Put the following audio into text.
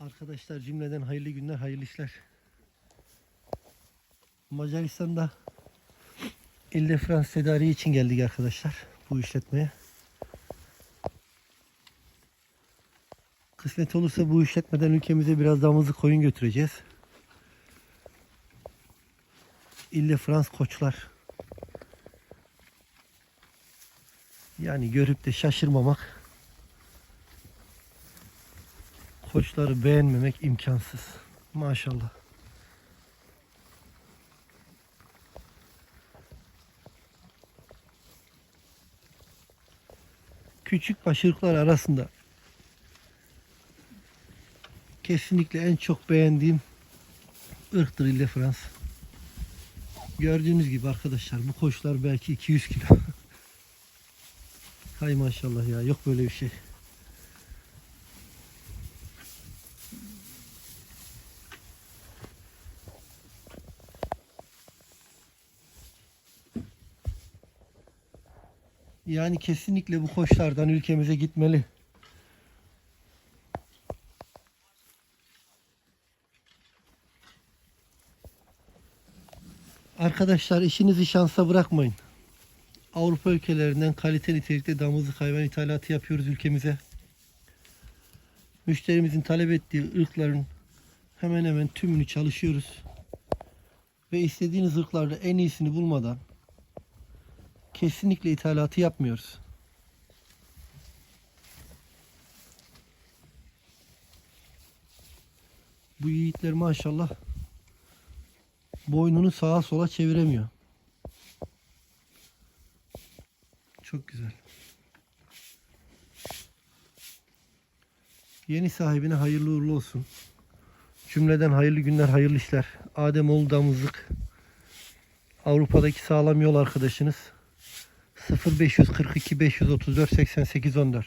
Arkadaşlar cümleden hayırlı günler, hayırlı işler. Macaristan'da İlle Frans tedariği için geldik arkadaşlar bu işletmeye. Kısmet olursa bu işletmeden ülkemize biraz damızlık koyun götüreceğiz. İlle Frans koçlar. Yani görüp de şaşırmamak, koçları beğenmemek imkansız. Maşallah. Küçük başırıklar arasında kesinlikle en çok beğendiğim ırktır İlle Frans. Gördüğünüz gibi arkadaşlar bu koçlar belki 200 kilo. Hay maşallah ya yok böyle bir şey. Yani kesinlikle bu koçlardan ülkemize gitmeli. Arkadaşlar işinizi şansa bırakmayın. Avrupa ülkelerinden kalite nitelikte damızlık hayvan ithalatı yapıyoruz ülkemize. Müşterimizin talep ettiği ırkların hemen hemen tümünü çalışıyoruz. Ve istediğiniz ırklarda en iyisini bulmadan kesinlikle ithalatı yapmıyoruz. Bu yiğitler maşallah boynunu sağa sola çeviremiyor. Çok güzel. Yeni sahibine hayırlı uğurlu olsun. Cümleden hayırlı günler, hayırlı işler. Ademoğlu Damızlık. Avrupa'daki sağlam yol arkadaşınız. 0542 534 88 14.